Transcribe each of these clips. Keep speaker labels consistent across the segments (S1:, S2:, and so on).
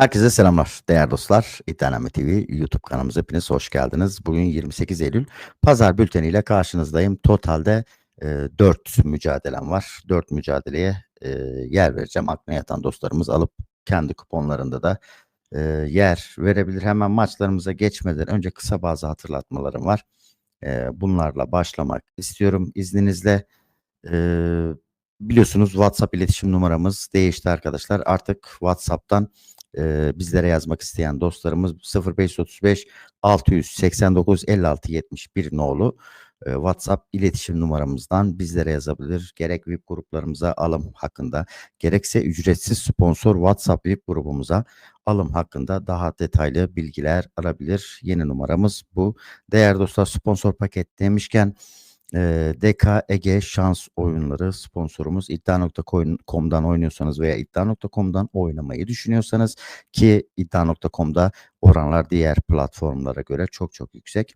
S1: Herkese selamlar değerli dostlar. İddianame TV YouTube kanalımıza hepiniz hoş geldiniz. Bugün 28 Eylül pazar bülteniyle karşınızdayım. Totalde e, 4 mücadelem var. 4 mücadeleye e, yer vereceğim. Aklına yatan dostlarımız alıp kendi kuponlarında da e, yer verebilir. Hemen maçlarımıza geçmeden önce kısa bazı hatırlatmalarım var. E, bunlarla başlamak istiyorum izninizle. E, biliyorsunuz WhatsApp iletişim numaramız değişti arkadaşlar. Artık WhatsApp'tan e, bizlere yazmak isteyen dostlarımız 0535 689 56 71 nolu e, WhatsApp iletişim numaramızdan bizlere yazabilir. Gerek VIP gruplarımıza alım hakkında gerekse ücretsiz sponsor WhatsApp VIP grubumuza alım hakkında daha detaylı bilgiler alabilir. Yeni numaramız bu. Değerli dostlar sponsor paket demişken e, DK Ege Şans Oyunları sponsorumuz iddia.com'dan oynuyorsanız veya iddia.com'dan oynamayı düşünüyorsanız ki iddia.com'da oranlar diğer platformlara göre çok çok yüksek.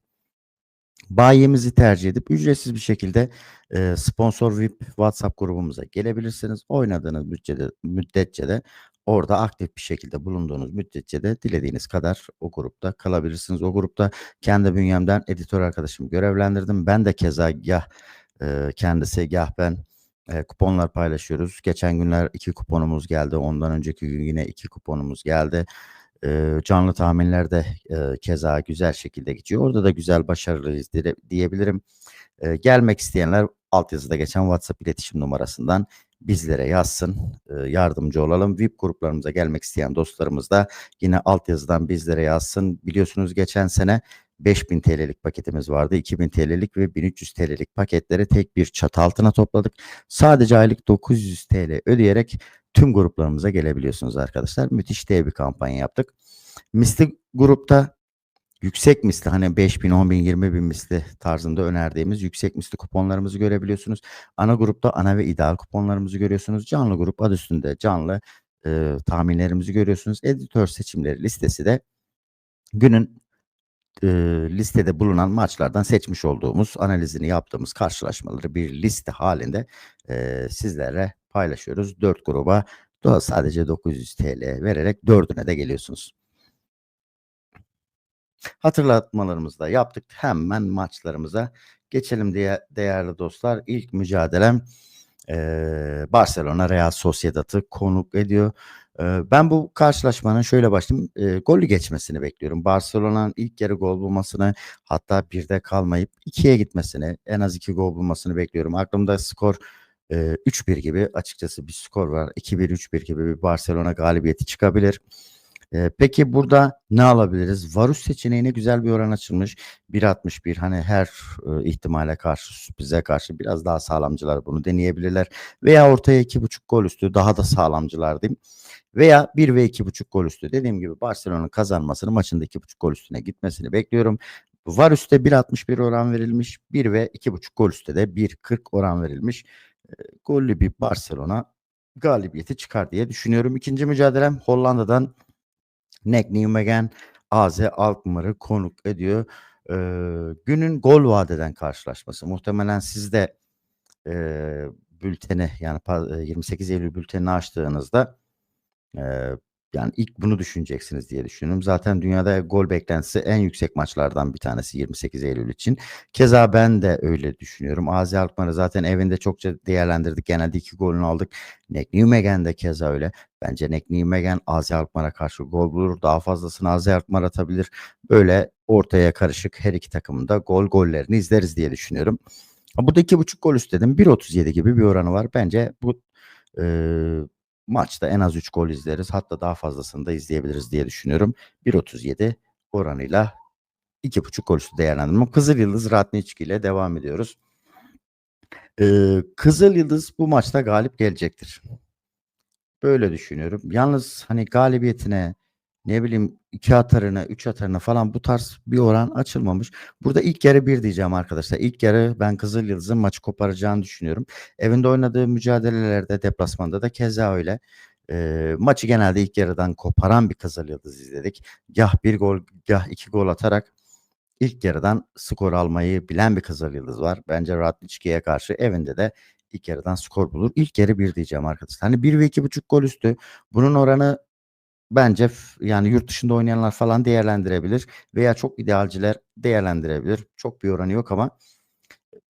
S1: Bayimizi tercih edip ücretsiz bir şekilde e, sponsor VIP WhatsApp grubumuza gelebilirsiniz. Oynadığınız bütçede, müddetçe de orada aktif bir şekilde bulunduğunuz müddetçe de dilediğiniz kadar o grupta kalabilirsiniz. O grupta kendi bünyemden editör arkadaşımı görevlendirdim. Ben de keza gah e, kendisi gah ben e, kuponlar paylaşıyoruz. Geçen günler iki kuponumuz geldi. Ondan önceki gün yine iki kuponumuz geldi. E, canlı tahminler de e, keza güzel şekilde geçiyor. Orada da güzel başarılıyız diyebilirim. E, gelmek isteyenler altyazıda geçen WhatsApp iletişim numarasından bizlere yazsın. e, yardımcı olalım. VIP gruplarımıza gelmek isteyen dostlarımız da yine altyazıdan bizlere yazsın. Biliyorsunuz geçen sene 5000 TL'lik paketimiz vardı. 2000 TL'lik ve 1300 TL'lik paketleri tek bir çatı altına topladık. Sadece aylık 900 TL ödeyerek tüm gruplarımıza gelebiliyorsunuz arkadaşlar. Müthiş dev bir kampanya yaptık. Misli grupta yüksek misli hani 5000, 10.000, 20.000 misli tarzında önerdiğimiz yüksek misli kuponlarımızı görebiliyorsunuz. Ana grupta ana ve ideal kuponlarımızı görüyorsunuz. Canlı grup adı üstünde canlı e, tahminlerimizi görüyorsunuz. Editör seçimleri listesi de günün e, listede bulunan maçlardan seçmiş olduğumuz analizini yaptığımız karşılaşmaları bir liste halinde e, sizlere paylaşıyoruz. 4 gruba sadece 900 TL vererek dördüne de geliyorsunuz. Hatırlatmalarımızı da yaptık. Hemen maçlarımıza geçelim diye değerli dostlar. İlk mücadelem e, Barcelona Real Sociedad'ı konuk ediyor. E, ben bu karşılaşmanın şöyle başlayayım. E, golü geçmesini bekliyorum. Barcelona'nın ilk yarı gol bulmasını hatta birde kalmayıp ikiye gitmesini en az iki gol bulmasını bekliyorum. Aklımda skor e, 3-1 gibi açıkçası bir skor var. 2-1 3-1 gibi bir Barcelona galibiyeti çıkabilir. E, peki burada ne alabiliriz? Varus seçeneğine güzel bir oran açılmış. 1.61 hani her e, ihtimale karşı sürprize karşı biraz daha sağlamcılar bunu deneyebilirler. Veya ortaya 2.5 gol üstü daha da sağlamcılar diyeyim. Veya 1 ve 2.5 gol üstü. Dediğim gibi Barcelona'nın kazanmasını maçında 2.5 gol üstüne gitmesini bekliyorum. Var üstte 1.61 oran verilmiş. 1 ve 2.5 gol üstte de 1.40 oran verilmiş. E, gollü bir Barcelona galibiyeti çıkar diye düşünüyorum. İkinci mücadelem Hollanda'dan Nek Nijmegen AZ Alkmaar'ı konuk ediyor. Ee, günün gol vadeden karşılaşması. Muhtemelen siz de e, bülteni yani pa- e, 28 Eylül bültenini açtığınızda e, yani ilk bunu düşüneceksiniz diye düşünüyorum. Zaten dünyada gol beklentisi en yüksek maçlardan bir tanesi 28 Eylül için. Keza ben de öyle düşünüyorum. AZ Alkmaar'ı zaten evinde çokça değerlendirdik. Genelde iki golünü aldık. Nek Nijmegen de keza öyle. Bence Nek Nijmegen AZ Alkmaar'a karşı gol bulur. Daha fazlasını AZ Alkmaar atabilir. Böyle ortaya karışık her iki takımın da gol gollerini izleriz diye düşünüyorum. Burada iki buçuk gol istedim. 1.37 gibi bir oranı var. Bence bu e, maçta en az 3 gol izleriz. Hatta daha fazlasını da izleyebiliriz diye düşünüyorum. 1.37 oranıyla 2.5 gol üstü değerlendirme. Kızıl Yıldız Ratniçki ile devam ediyoruz. Ee, Kızıl Yıldız bu maçta galip gelecektir. Böyle düşünüyorum. Yalnız hani galibiyetine ne bileyim iki atarına, üç atarına falan bu tarz bir oran açılmamış. Burada ilk yarı bir diyeceğim arkadaşlar. İlk yarı ben Kızıl Yıldız'ın maçı koparacağını düşünüyorum. Evinde oynadığı mücadelelerde, deplasmanda da keza öyle. Ee, maçı genelde ilk yarıdan koparan bir Kızıl Yıldız izledik. Gah bir gol, gah iki gol atarak ilk yarıdan skor almayı bilen bir Kızıl Yıldız var. Bence Radnički'ye karşı evinde de ilk yarıdan skor bulur. İlk yarı bir diyeceğim arkadaşlar. Hani 1 ve 2.5 gol üstü. Bunun oranı bence yani yurt dışında oynayanlar falan değerlendirebilir veya çok idealciler değerlendirebilir. Çok bir oranı yok ama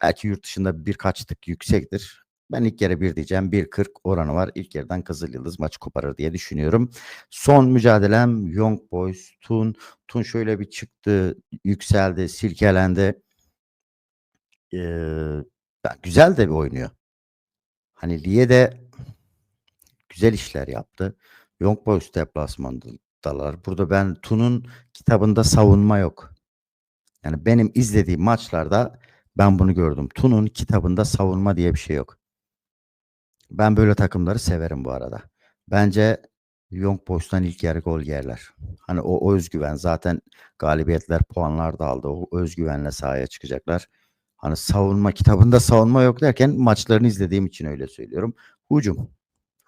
S1: belki yurt dışında birkaç tık yüksektir. Ben ilk yarı bir diyeceğim. 1.40 oranı var. İlk yarıdan Kızıl Yıldız maçı koparır diye düşünüyorum. Son mücadelem Young Boys Tun. Tun şöyle bir çıktı, yükseldi, silkelendi. Ee, güzel de bir oynuyor. Hani Liye de güzel işler yaptı. Young Boys deplasmandalar. Burada ben Tun'un kitabında savunma yok. Yani benim izlediğim maçlarda ben bunu gördüm. Tun'un kitabında savunma diye bir şey yok. Ben böyle takımları severim bu arada. Bence Young Boys'tan ilk yarı gol yerler. Hani o, o özgüven zaten galibiyetler puanlar da aldı. O özgüvenle sahaya çıkacaklar. Hani savunma kitabında savunma yok derken maçlarını izlediğim için öyle söylüyorum. Hucum.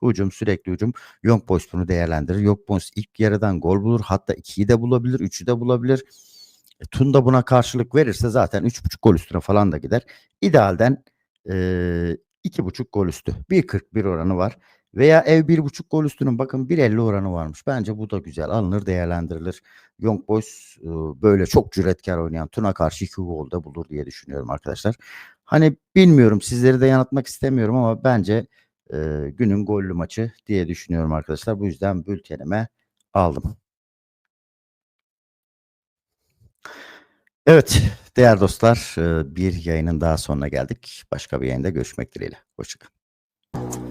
S1: Hucum sürekli hücum. Young Boys bunu değerlendirir. Young Boys ilk yarıdan gol bulur. Hatta 2'yi de bulabilir. 3'ü de bulabilir. E, Tun da buna karşılık verirse zaten 3.5 gol üstüne falan da gider. İdealden e, 2.5 gol üstü. 1.41 oranı var. Veya ev 1.5 gol üstünün bakın 1.50 oranı varmış. Bence bu da güzel. Alınır değerlendirilir. Young Boys e, böyle çok cüretkar oynayan Tun'a karşı 2 gol da bulur diye düşünüyorum arkadaşlar. Hani bilmiyorum sizleri de yanıltmak istemiyorum ama bence e, günün gollü maçı diye düşünüyorum arkadaşlar. Bu yüzden bültenime aldım. Evet değerli dostlar bir yayının daha sonuna geldik. Başka bir yayında görüşmek dileğiyle. Hoşçakalın.